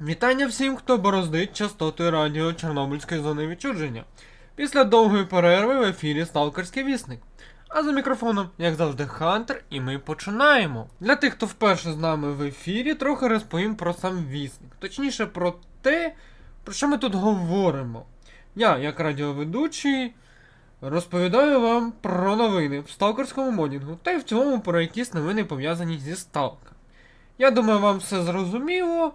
Вітання всім, хто бороздить частоти радіо Чорнобильської зони відчудження. Після довгої перерви в ефірі Сталкерський вісник. А за мікрофоном, як завжди, Хантер, і ми починаємо. Для тих, хто вперше з нами в ефірі, трохи розповім про сам вісник. Точніше про те, про що ми тут говоримо. Я, як радіоведучий, розповідаю вам про новини в сталкерському модінгу, та й в цілому про якісь новини пов'язані зі сталкер. Я думаю, вам все зрозуміло.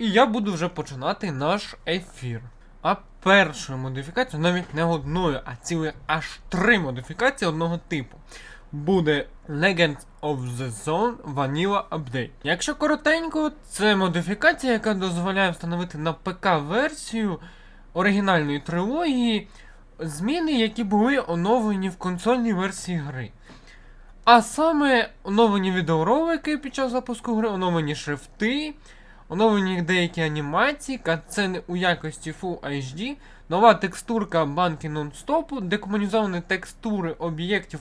І я буду вже починати наш ефір. А першою модифікацією, навіть не одною, а ціле аж три модифікації одного типу. Буде Legends of the Zone Vanilla Update. Якщо коротенько, це модифікація, яка дозволяє встановити на ПК-версію оригінальної трилогії зміни, які були оновлені в консольній версії гри. А саме оновлені відеоролики під час запуску гри, оновлені шрифти, оновлені деякі анімації, катсцени у якості Full HD, нова текстурка банки нон-стопу, декомунізовані текстури об'єктів,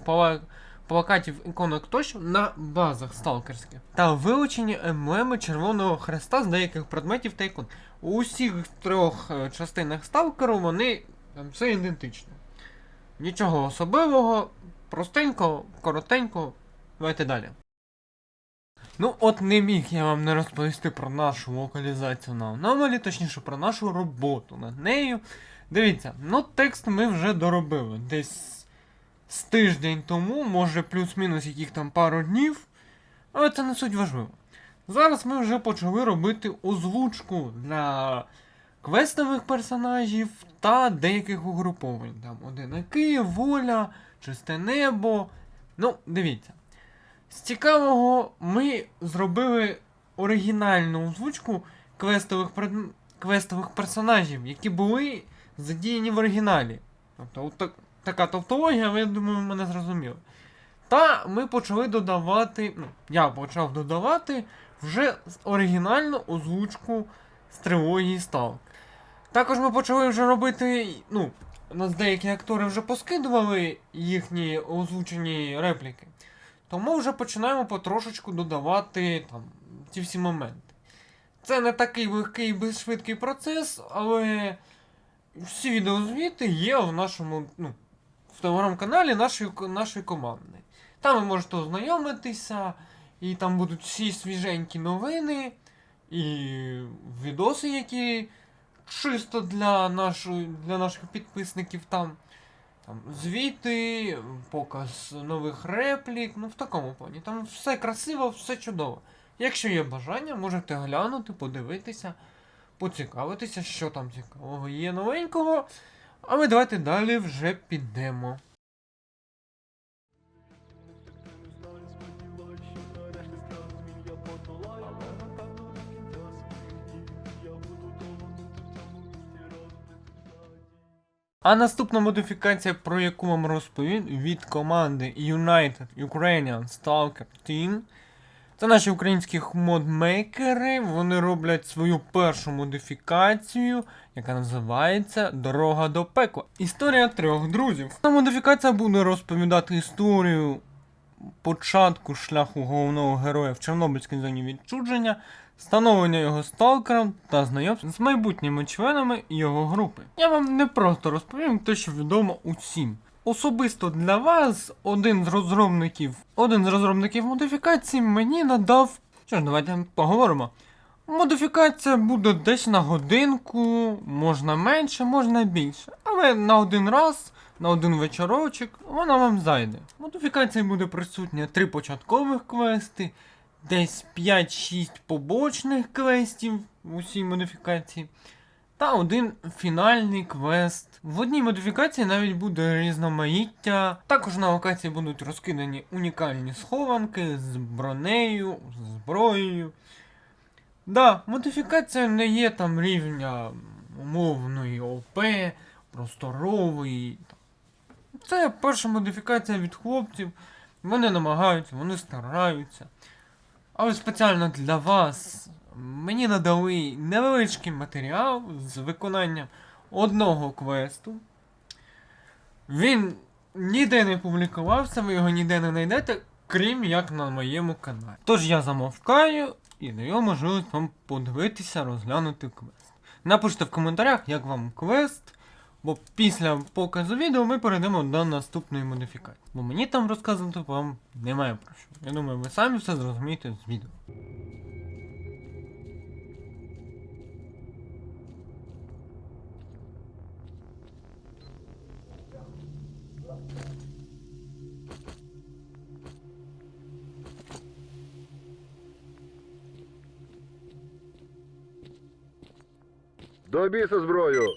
плакатів, іконок тощо на базах сталкерських. Та вилучені емблеми Червоного Хреста з деяких предметів та ікон. У усіх трьох е, частинах сталкеру вони там, все ідентично. Нічого особливого, простенько, коротенько. Давайте далі. Ну, от не міг я вам не розповісти про нашу локалізацію на аномалі, точніше про нашу роботу над нею. Дивіться, ну текст ми вже доробили. Десь з тиждень тому, може плюс-мінус яких там пару днів. Але це не суть важливо. Зараз ми вже почали робити озвучку для квестових персонажів та деяких угруповань. Там одинаки, воля, чисте небо. Ну, дивіться. З цікавого ми зробили оригінальну озвучку квестових, квестових персонажів, які були задіяні в оригіналі. Тобто, от так, така тавтологія, але я думаю, ви мене зрозуміли. Та ми почали додавати. Ну, я почав додавати вже оригінальну озвучку з трилогії Сталк. Також ми почали вже робити. Ну, у нас деякі актори вже поскидували їхні озвучені репліки. Тому вже починаємо потрошечку додавати там ці всі моменти. Це не такий легкий безшвидкий процес, але всі відеозвіти є в нашому, ну, в телеграм-каналі нашої, нашої команди. Там ви можете ознайомитися, і там будуть всі свіженькі новини, і відоси, які чисто для, нашої, для наших підписників там. Там звіти, показ нових реплік, ну в такому плані. Там все красиво, все чудово. Якщо є бажання, можете глянути, подивитися, поцікавитися, що там цікавого є новенького. А ми давайте далі вже підемо. А наступна модифікація, про яку вам розповім, від команди United Ukrainian Stalker Team. Це наші українські модмейкери. Вони роблять свою першу модифікацію, яка називається Дорога до пекла. Історія трьох друзів. Ця модифікація буде розповідати історію початку шляху головного героя в Чорнобильській зоні відчудження, становлення його сталкером та знайомства з майбутніми членами його групи. Я вам не просто розповім те, що відомо усім. Особисто для вас один з розробників, один з розробників модифікації мені надав. Що ж, давайте поговоримо. Модифікація буде десь на годинку, можна менше, можна більше. Але на один раз, на один вечорочок, вона вам зайде. В модифікації буде присутня три початкових квести, десь 5-6 побочних квестів в усій модифікації. Та один фінальний квест. В одній модифікації навіть буде різноманіття. Також на локації будуть розкидані унікальні схованки з бронею, зброєю. Да, модифікація не є там рівня умовної ОП, просторової. Це перша модифікація від хлопців. Вони намагаються, вони стараються. Але спеціально для вас мені надали невеличкий матеріал з виконанням одного квесту. Він ніде не публікувався, ви його ніде не знайдете, крім як на моєму каналі. Тож я замовкаю і даю можливість вам подивитися, розглянути квест. Напишіть в коментарях, як вам квест, бо після показу відео ми перейдемо до наступної модифікації. Бо мені там розказувати вам немає про що. Я думаю, ви самі все зрозумієте з відео. До біса зброю!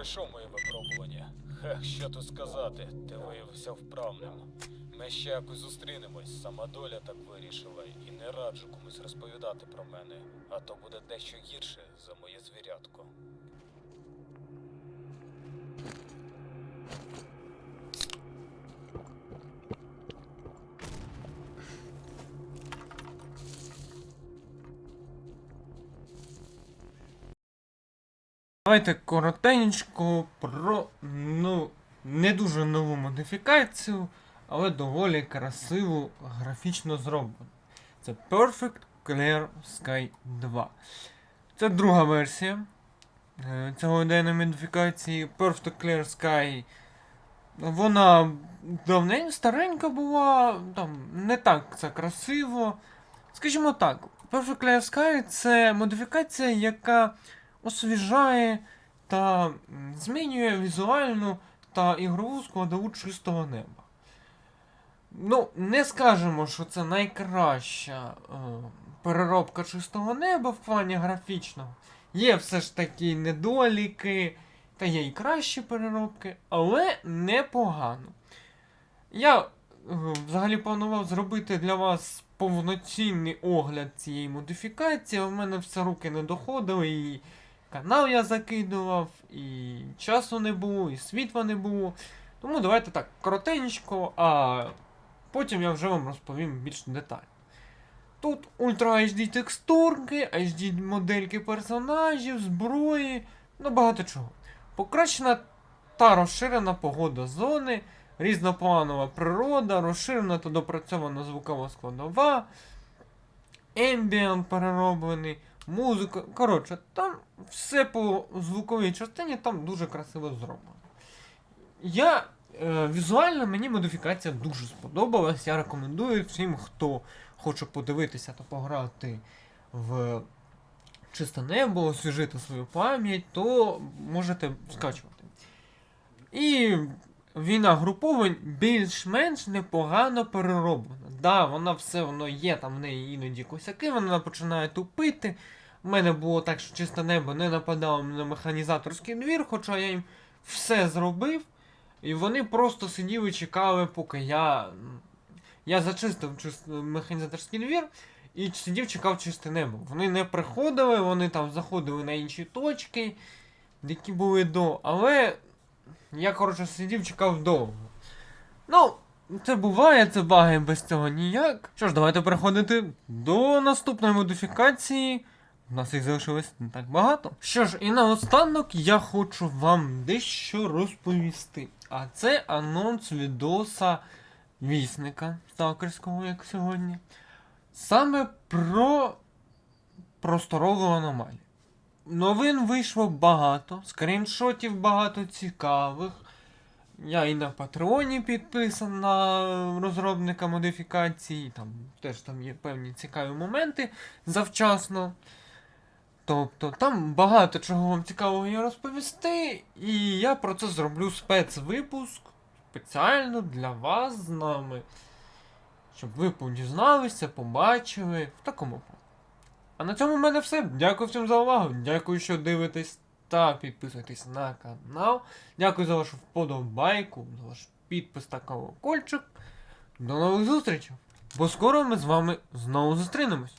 Пройшов моє випробування. Хех, що тут сказати, ти виявився вправним. Ми ще якось зустрінемось, сама доля так вирішила, і не раджу комусь розповідати про мене, а то буде дещо гірше за моє звірятко. Давайте коротенько про ну, не дуже нову модифікацію, але доволі красиву графічно зроблену. Це Perfect Clear Sky 2. Це друга версія е, цього ідейної модифікації. Perfect Clear Sky. Вона давненько старенька була, там не так це красиво. Скажімо так, Perfect Clear Sky це модифікація, яка освіжає та змінює візуальну та ігрову складову чистого неба. Ну, не скажемо, що це найкраща е, переробка чистого неба в плані графічного. Є все ж таки недоліки, та є і кращі переробки, але непогано. Я е, взагалі планував зробити для вас повноцінний огляд цієї модифікації, в мене все руки не доходили, і канал я закидував, і часу не було, і світла не було. Тому давайте так, коротенько, а потім я вже вам розповім більш детально. Тут Ультра HD текстурки, HD модельки персонажів, зброї, ну багато чого. Покращена та розширена погода зони, різнопланова природа, розширена та допрацьована звукова складова, ембієнт перероблений, музика. Коротше, там все по звуковій частині там дуже красиво зроблено. Я е, візуально мені модифікація дуже сподобалась. Я рекомендую всім, хто хоче подивитися та пограти в чисте небо, освіжити свою пам'ять, то можете скачувати. І війна груповань більш-менш непогано перероблена. Да, вона все воно є, там в неї іноді косяки, вона починає тупити. У мене було так, що чисте небо не нападало на механізаторський двір, хоча я їм все зробив. І вони просто сиділи чекали, поки я. Я зачистив чист... механізаторський двір і сидів, чекав чисте небо. Вони не приходили, вони там заходили на інші точки, які були до. Але я, коротше, сидів, чекав довго. Ну, це буває, це баги без цього ніяк. Що ж, давайте переходити до наступної модифікації. У нас їх залишилось не так багато. Що ж, і наостанок я хочу вам дещо розповісти. А це анонс відоса вісника сталкерського, як сьогодні. Саме про просторову аномалію. Новин вийшло багато, скріншотів багато цікавих. Я і на Патреоні підписан на розробника модифікацій, там теж там є певні цікаві моменти завчасно. Тобто там багато чого вам цікавого є розповісти, і я про це зроблю спецвипуск спеціально для вас з нами. Щоб ви дізналися, побачили в такому. А на цьому в мене все. Дякую всім за увагу. Дякую, що дивитесь та підписуйтесь на канал. Дякую за вашу вподобайку, за ваш підпис та колокольчик. До нових зустрічей! Бо скоро ми з вами знову зустрінемось.